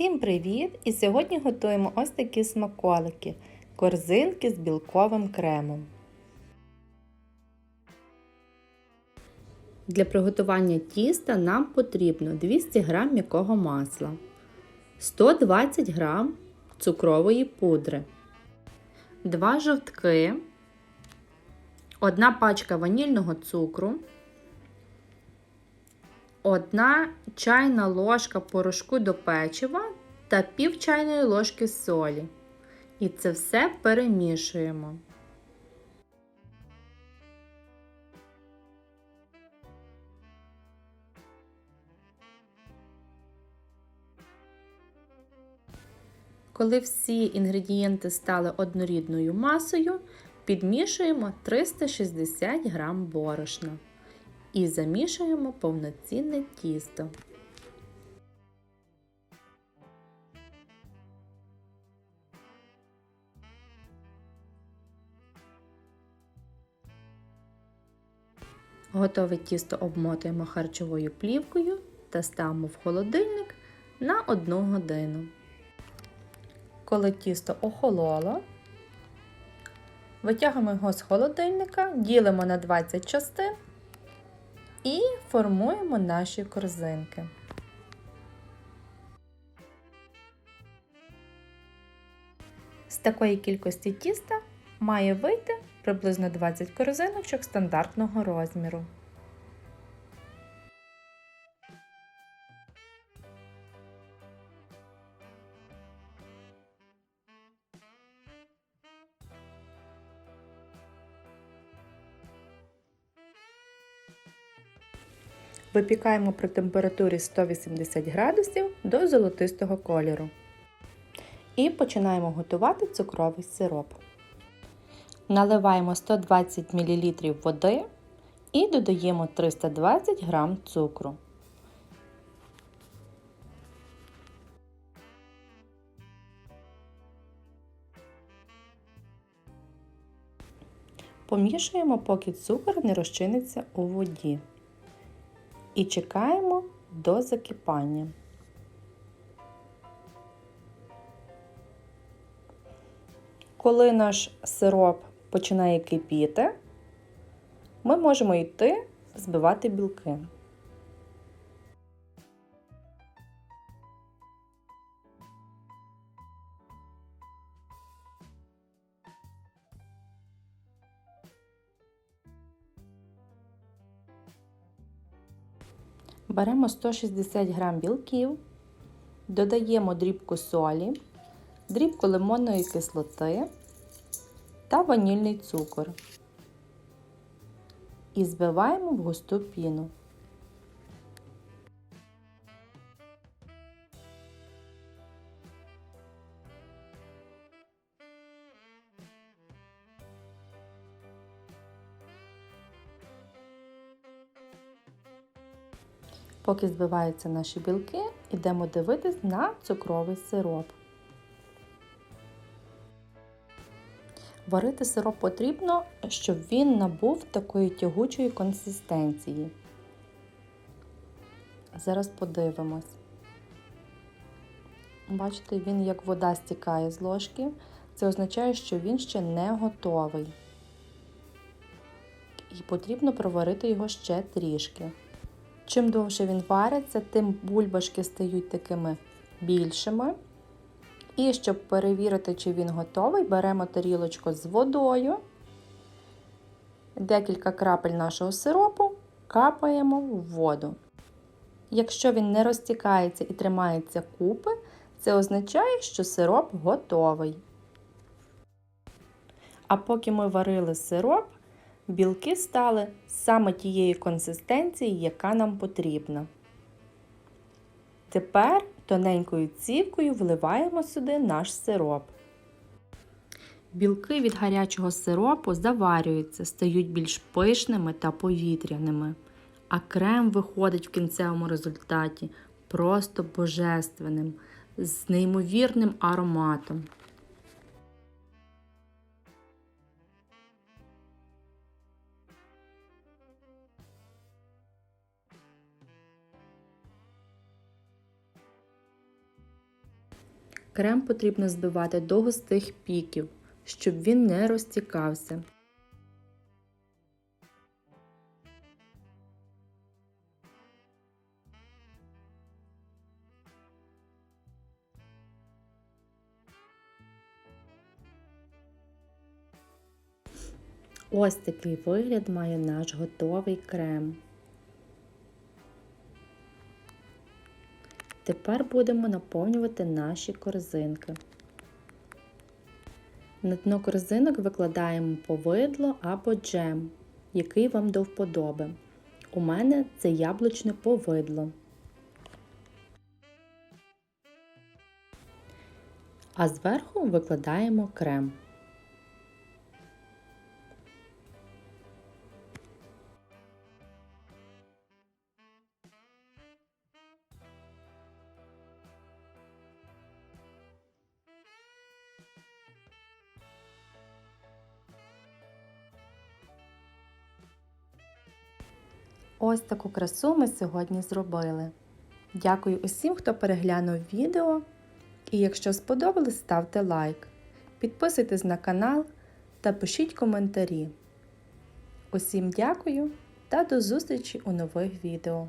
Всім привіт! І сьогодні готуємо ось такі смаколики корзинки з білковим кремом. Для приготування тіста нам потрібно 200 г м'якого масла, 120 г цукрової пудри, 2 жовтки, 1 пачка ванільного цукру. Одна чайна ложка порошку до печива та пів чайної ложки солі. І це все перемішуємо. Коли всі інгредієнти стали однорідною масою, підмішуємо 360 г борошна і замішуємо повноцінне тісто. Готове тісто обмотуємо харчовою плівкою та ставимо в холодильник на 1 годину. Коли тісто охололо, витягуємо його з холодильника, ділимо на 20 частин і формуємо наші корзинки. З такої кількості тіста має вийти приблизно 20 корзиночок стандартного розміру. Випікаємо при температурі 180 градусів до золотистого кольору. І починаємо готувати цукровий сироп. Наливаємо 120 мл води і додаємо 320 г цукру. Помішуємо, поки цукор не розчиниться у воді і чекаємо до закипання. Коли наш сироп починає кипіти, ми можемо йти збивати білки. Беремо 160 г білків, додаємо дрібку солі, дрібку лимонної кислоти та ванільний цукор і збиваємо в густу піну. Поки збиваються наші білки, йдемо дивитись на цукровий сироп. Варити сироп потрібно, щоб він набув такої тягучої консистенції. Зараз подивимось. Бачите, він як вода стікає з ложки. Це означає, що він ще не готовий. І потрібно проварити його ще трішки. Чим довше він вариться, тим бульбашки стають такими більшими. І щоб перевірити, чи він готовий, беремо тарілочку з водою, декілька крапель нашого сиропу капаємо в воду. Якщо він не розтікається і тримається купи, це означає, що сироп готовий. А поки ми варили сироп, білки стали саме тієї консистенції, яка нам потрібна. Тепер тоненькою цівкою вливаємо сюди наш сироп. Білки від гарячого сиропу заварюються, стають більш пишними та повітряними, а крем виходить в кінцевому результаті просто божественним, з неймовірним ароматом. Крем потрібно збивати до густих піків, щоб він не розтікався. Ось такий вигляд має наш готовий крем. Тепер будемо наповнювати наші корзинки. На дно корзинок викладаємо повидло або джем, який вам до вподоби. У мене це яблучне повидло. А зверху викладаємо крем. Ось таку красу ми сьогодні зробили. Дякую усім, хто переглянув відео. І якщо сподобалось, ставте лайк. Підписуйтесь на канал та пишіть коментарі. Усім дякую та до зустрічі у нових відео.